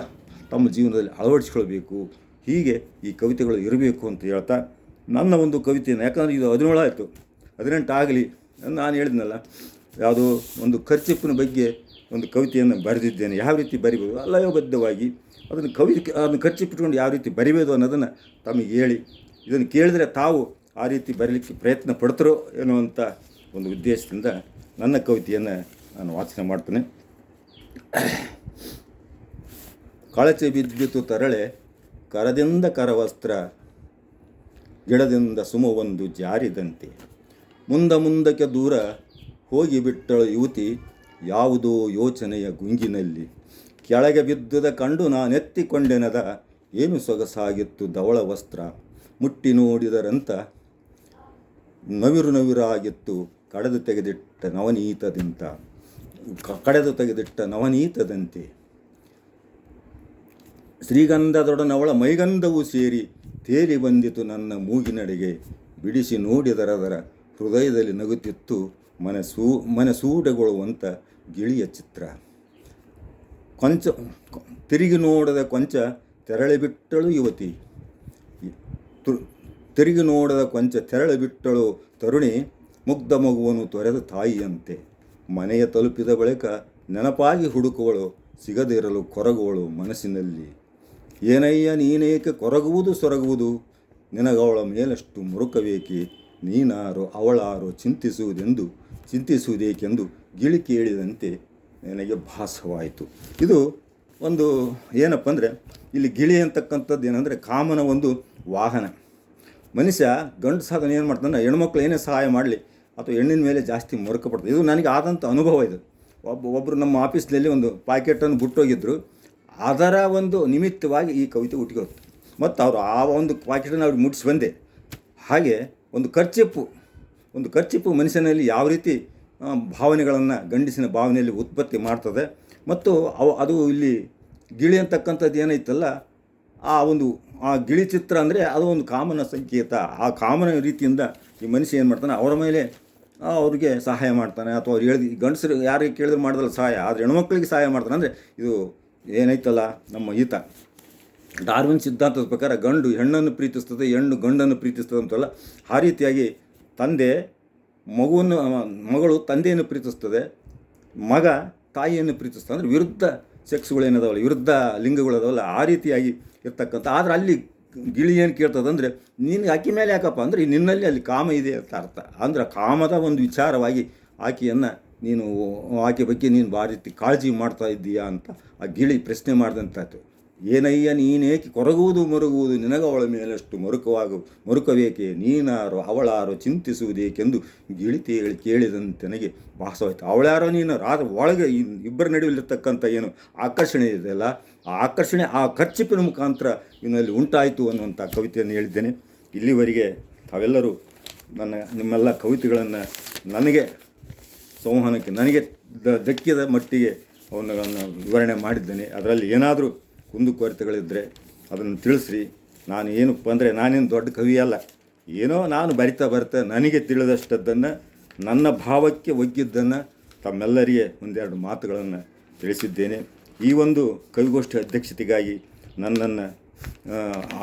ತಮ್ಮ ಜೀವನದಲ್ಲಿ ಅಳವಡಿಸ್ಕೊಳ್ಬೇಕು ಹೀಗೆ ಈ ಕವಿತೆಗಳು ಇರಬೇಕು ಅಂತ ಹೇಳ್ತಾ ನನ್ನ ಒಂದು ಕವಿತೆಯನ್ನು, ಯಾಕಂದರೆ ಇದು ಹದಿನೇಳು ಆಯಿತು, ಹದಿನೆಂಟು ಆಗಲಿ, ನಾನು ಹೇಳಿದ್ನಲ್ಲ, ಯಾವುದೋ ಒಂದು ಖರ್ಚಿಪ್ಪಿನ ಬಗ್ಗೆ ಒಂದು ಕವಿತೆಯನ್ನು ಬರೆದಿದ್ದೇನೆ. ಯಾವ ರೀತಿ ಬರಿಬೋದು? ಲಯಬದ್ಧವಾಗಿ ಅದನ್ನು ಕವಿ ಅದನ್ನು ಖರ್ಚಿಪ್ಪಿಟ್ಕೊಂಡು ಯಾವ ರೀತಿ ಬರಿಬೋದು ಅನ್ನೋದನ್ನು ತಮಗೆ ಹೇಳಿ, ಇದನ್ನು ಕೇಳಿದರೆ ತಾವು ಆ ರೀತಿ ಬರೀಲಿಕ್ಕೆ ಪ್ರಯತ್ನ ಪಡ್ತಾರೋ ಎನ್ನುವಂಥ ಒಂದು ಉದ್ದೇಶದಿಂದ ನನ್ನ ಕವಿತೆಯನ್ನು ನಾನು ವಾಚನ ಮಾಡ್ತೇನೆ. ಕಳಚೆ ಬಿದ್ದಿತು ತರಳೆ, ಕರದಿಂದ ಕರವಸ್ತ್ರ, ಗಿಡದಿಂದ ಸುಮವೊಂದು ಜಾರಿದಂತೆ. ಮುಂದ ಮುಂದಕ್ಕೆ ದೂರ ಹೋಗಿಬಿಟ್ಟಳು ಯುವತಿ ಯಾವುದೋ ಯೋಚನೆಯ ಗುಂಗಿನಲ್ಲಿ. ಕೆಳಗೆ ಬಿದ್ದುದ ಕಂಡು ನಾನೆತ್ತಿಕೊಂಡೆನದ ಏನು ಸೊಗಸಾಗಿತ್ತು ಧವಳ ವಸ್ತ್ರ. ಮುಟ್ಟಿ ನೋಡಿದರಂತ ನವಿರು ನವಿರಾಗಿತ್ತು ಕಡೆದು ತೆಗೆದಿಟ್ಟ ನವನೀತದಿಂತ ಕಡೆದು ತೆಗೆದಿಟ್ಟ ನವನೀತದಂತೆ. ಶ್ರೀಗಂಧದೊಡನವಳ ಮೈಗಂಧವು ಸೇರಿ ತೇಲಿ ಬಂದಿತು ನನ್ನ ಮೂಗಿನಡೆಗೆ, ಬಿಡಿಸಿ ನೋಡಿದರದರ ಹೃದಯದಲ್ಲಿ ನಗುತ್ತಿತ್ತು ಮನಸೂ ಮನಸೂಡಗೊಳ್ಳುವಂಥ ಗಿಳಿಯ ಚಿತ್ರ. ಕೊಂಚ, ತಿರುಗಿ ನೋಡದ ಕೊಂಚ ತೆರಳಿಬಿಟ್ಟಳು ಯುವತಿ. ತಿರುಗಿ ನೋಡದ ಕೊಂಚ ತೆರಳು ಬಿಟ್ಟಳು ತರುಣಿ, ಮುಗ್ಧ ಮಗುವನ್ನು ತೊರೆದ ತಾಯಿಯಂತೆ. ಮನೆಯ ತಲುಪಿದ ಬಳಿಕ ನೆನಪಾಗಿ ಹುಡುಕುವಳು, ಸಿಗದಿರಲು ಕೊರಗುವಳು ಮನಸ್ಸಿನಲ್ಲಿ. ಏನಯ್ಯ, ನೀನೇಕೆ ಕೊರಗುವುದು ಸೊರಗುವುದು? ನಿನಗವಳ ಮೇಲಷ್ಟು ಮುರುಕಬೇಕೆ? ನೀನಾರು ಅವಳಾರು ಚಿಂತಿಸುವುದೆಂದು, ಚಿಂತಿಸುವುದೇಕೆಂದು ಗಿಳಿ ಕೇಳಿದಂತೆ ನನಗೆ ಭಾಸವಾಯಿತು. ಇದು ಒಂದು ಏನಪ್ಪ ಅಂದರೆ ಇಲ್ಲಿ ಗಿಳಿ ಅಂತಕ್ಕಂಥದ್ದು ಏನಂದರೆ ಕಾಮನ ಒಂದು ವಾಹನ. ಮನುಷ್ಯ ಗಂಡು ಸಾಧನೆ ಏನು ಮಾಡ್ತಾನೆ, ಹೆಣ್ಮಕ್ಳು ಏನೇ ಸಹಾಯ ಮಾಡಲಿ, ಅಥವಾ ಹೆಣ್ಣಿನ ಮೇಲೆ ಜಾಸ್ತಿ ಮೊರಕ ಪಡ್ತದೆ ಇದು ನನಗೆ ಆದಂಥ ಅನುಭವ ಇದು. ಒಬ್ಬ ಒಬ್ಬರು ನಮ್ಮ ಆಫೀಸ್ನಲ್ಲಿ ಒಂದು ಪ್ಯಾಕೆಟನ್ನು ಬಿಟ್ಟೋಗಿದ್ದರು ಅದರ ಒಂದು ನಿಮಿತ್ತವಾಗಿ ಈ ಕವಿತೆ ಹುಟ್ಟಿಗೋದು ಮತ್ತು ಅವರು ಆ ಒಂದು ಪ್ಯಾಕೆಟನ್ನು ಅವ್ರಿಗೆ ಮುಟ್ಟಿಸಿ ಬಂದೆ. ಹಾಗೆ ಒಂದು ಖರ್ಚಿಪ್ಪು ಒಂದು ಖರ್ಚಿಪ್ಪು ಮನುಷ್ಯನಲ್ಲಿ ಯಾವ ರೀತಿ ಭಾವನೆಗಳನ್ನು ಗಂಡಸಿನ ಭಾವನೆಯಲ್ಲಿ ಉತ್ಪತ್ತಿ ಮಾಡ್ತದೆ, ಮತ್ತು ಅವು, ಅದು ಇಲ್ಲಿ ಗಿಳಿ ಅಂತಕ್ಕಂಥದ್ದು ಏನೈತಲ್ಲ ಆ ಒಂದು ಆ ಗಿಳಿ ಚಿತ್ರ ಅಂದರೆ ಅದು ಒಂದು ಕಾಮನ ಸಂಕೇತ. ಆ ಕಾಮನ ರೀತಿಯಿಂದ ಈ ಮನುಷ್ಯ ಏನು ಮಾಡ್ತಾನೆ, ಅವರ ಮೇಲೆ ಅವ್ರಿಗೆ ಸಹಾಯ ಮಾಡ್ತಾನೆ. ಅಥವಾ ಅವ್ರು ಹೇಳಿದ ಗಂಡಸರು ಯಾರಿಗೆ ಕೇಳಿದ್ರೆ ಮಾಡಿದ್ರೆ ಸಹಾಯ, ಆದರೆ ಹೆಣ್ಮಕ್ಳಿಗೆ ಸಹಾಯ ಮಾಡ್ತಾನೆ. ಅಂದರೆ ಇದು ಏನೈತಲ್ಲ ನಮ್ಮ ಈತ. ಡಾರ್ವಿನ್ ಸಿದ್ಧಾಂತದ ಪ್ರಕಾರ ಗಂಡು ಹೆಣ್ಣನ್ನು ಪ್ರೀತಿಸ್ತದೆ, ಹೆಣ್ಣು ಗಂಡನ್ನು ಪ್ರೀತಿಸ್ತದೆ ಅಂತಲ್ಲ, ಆ ರೀತಿಯಾಗಿ ತಂದೆ ಮಗುವನ್ನು ಮಗಳು ತಂದೆಯನ್ನು ಪ್ರೀತಿಸ್ತದೆ, ಮಗ ತಾಯಿಯನ್ನು ಪ್ರೀತಿಸ್ತದೆ. ಅಂದರೆ ವಿರುದ್ಧ ಸೆಕ್ಸ್ಗಳೇನದಾವಲ್ಲ, ವಿರುದ್ಧ ಲಿಂಗಗಳದಾವಲ್ಲ, ಆ ರೀತಿಯಾಗಿ ಇರ್ತಕ್ಕಂಥ ಆದರೆ ಅಲ್ಲಿ ಗಿಳಿ ಏನು ಕೇಳ್ತದೆ ಅಂದರೆ, ನಿನಗೆ ಆಕೆ ಮೇಲೆ ಯಾಕಪ್ಪ ಅಂದರೆ ನಿನ್ನಲ್ಲಿ ಅಲ್ಲಿ ಕಾಮ ಇದೆ ಅಂತ ಅರ್ಥ. ಅಂದ್ರೆ ಕಾಮದ ಒಂದು ವಿಚಾರವಾಗಿ ಆಕೆಯನ್ನು ನೀನು ಆಕೆ ಬಗ್ಗೆ ನೀನು ಭಾರಿ ಕಾಳಜಿ ಮಾಡ್ತಾ ಇದ್ದೀಯಾ ಅಂತ ಆ ಗಿಳಿ ಪ್ರಶ್ನೆ ಮಾಡಿದಂತಾಯ್ತು. ಏನಯ್ಯ, ನೀನೇಕೆ ಕೊರಗುವುದು ಮರುಗುವುದು ನಿನಗವಳ ಮೇಲಷ್ಟು ಮರುಕವಾಗು ಮರುಕಬೇಕೆ ನೀನಾರೋ ಅವಳಾರು ಚಿಂತಿಸುವುದೇಕೆಂದು ಗಿಳಿತಿ ಹೇಳಿ ಕೇಳಿದಂತೆ ನನಗೆ ಭಾಸವಾಯಿತು. ಅವಳ್ಯಾರೋ ನೀನು? ರಾತ್ರ ಒಳಗೆ ಇಬ್ಬರ ನಡುವಿಲಿರ್ತಕ್ಕಂಥ ಏನು ಆಕರ್ಷಣೆ ಇದೆಯಲ್ಲ ಆ ಆಕರ್ಷಣೆ, ಆ ಖರ್ಚಿಪಿನ ಮುಖಾಂತರ ಇವನಲ್ಲಿ ಉಂಟಾಯಿತು ಅನ್ನುವಂಥ ಕವಿತೆಯನ್ನು ಹೇಳಿದ್ದೇನೆ. ಇಲ್ಲಿವರೆಗೆ ತಾವೆಲ್ಲರೂ ನನ್ನ, ನಿಮ್ಮೆಲ್ಲ ಕವಿತೆಗಳನ್ನು ನನಗೆ, ಸಂವಹನಕ್ಕೆ, ನನಗೆ ದ- ದಕ್ಕಿದ ಮಟ್ಟಿಗೆ ಅವನ್ನು ವಿವರಣೆ ಮಾಡಿದ್ದೇನೆ. ಅದರಲ್ಲಿ ಏನಾದರೂ ಕುಂದುಕೊರತೆಗಳಿದ್ದರೆ ಅದನ್ನು ತಿಳಿಸ್ರಿ. ನಾನು ಏನಪ್ಪ ಅಂದರೆ ನಾನೇನು ದೊಡ್ಡ ಕವಿ ಅಲ್ಲ. ಏನೋ ನಾನು ಬರಿತಾ ಬರ್ತಾ ನನಗೆ ತಿಳಿದಷ್ಟದ್ದನ್ನು, ನನ್ನ ಭಾವಕ್ಕೆ ಒಗ್ಗಿದ್ದನ್ನು ತಮ್ಮೆಲ್ಲರಿಗೆ ಒಂದೆರಡು ಮಾತುಗಳನ್ನು ತಿಳಿಸಿದ್ದೇನೆ. ಈ ಒಂದು ಕವಿಗೋಷ್ಠಿ ಅಧ್ಯಕ್ಷತೆಗಾಗಿ ನನ್ನನ್ನು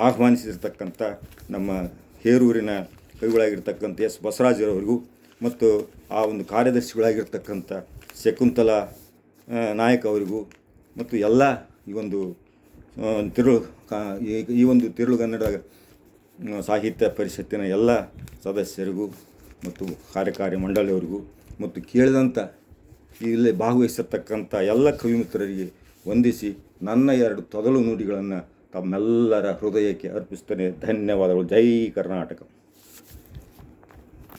ಆಹ್ವಾನಿಸಿರ್ತಕ್ಕಂಥ ನಮ್ಮ ಹೇರೂರಿನ ಕವಿಗಳಾಗಿರ್ತಕ್ಕಂಥ ಎಸ್ ಬಸವರಾಜರವರಿಗೂ ಮತ್ತು ಆ ಒಂದು ಕಾರ್ಯದರ್ಶಿಗಳಾಗಿರ್ತಕ್ಕಂಥ ಶಕುಂತಲಾ ನಾಯಕ್ ಅವರಿಗೂ ಮತ್ತು ಎಲ್ಲ ಈ ಒಂದು ತಿರುಳು ಈ ಒಂದು ತಿರುಳು ಕನ್ನಡ ಸಾಹಿತ್ಯ ಪರಿಷತ್ತಿನ ಎಲ್ಲ ಸದಸ್ಯರಿಗೂ ಮತ್ತು ಕಾರ್ಯಕಾರಿ ಮಂಡಳಿಯವರಿಗೂ ಮತ್ತು ಕೇಳಿದಂಥ ಇಲ್ಲಿ ಭಾಗವಹಿಸತಕ್ಕಂಥ ಎಲ್ಲ ಕವಿಮಿತ್ರರಿಗೆ ವಂದಿಸಿ ನನ್ನ ಎರಡು ತೊದಲು ನುಡಿಗಳನ್ನು ತಮ್ಮೆಲ್ಲರ ಹೃದಯಕ್ಕೆ ಅರ್ಪಿಸ್ತೇನೆ. ಧನ್ಯವಾದಗಳು. ಜೈ ಕರ್ನಾಟಕ.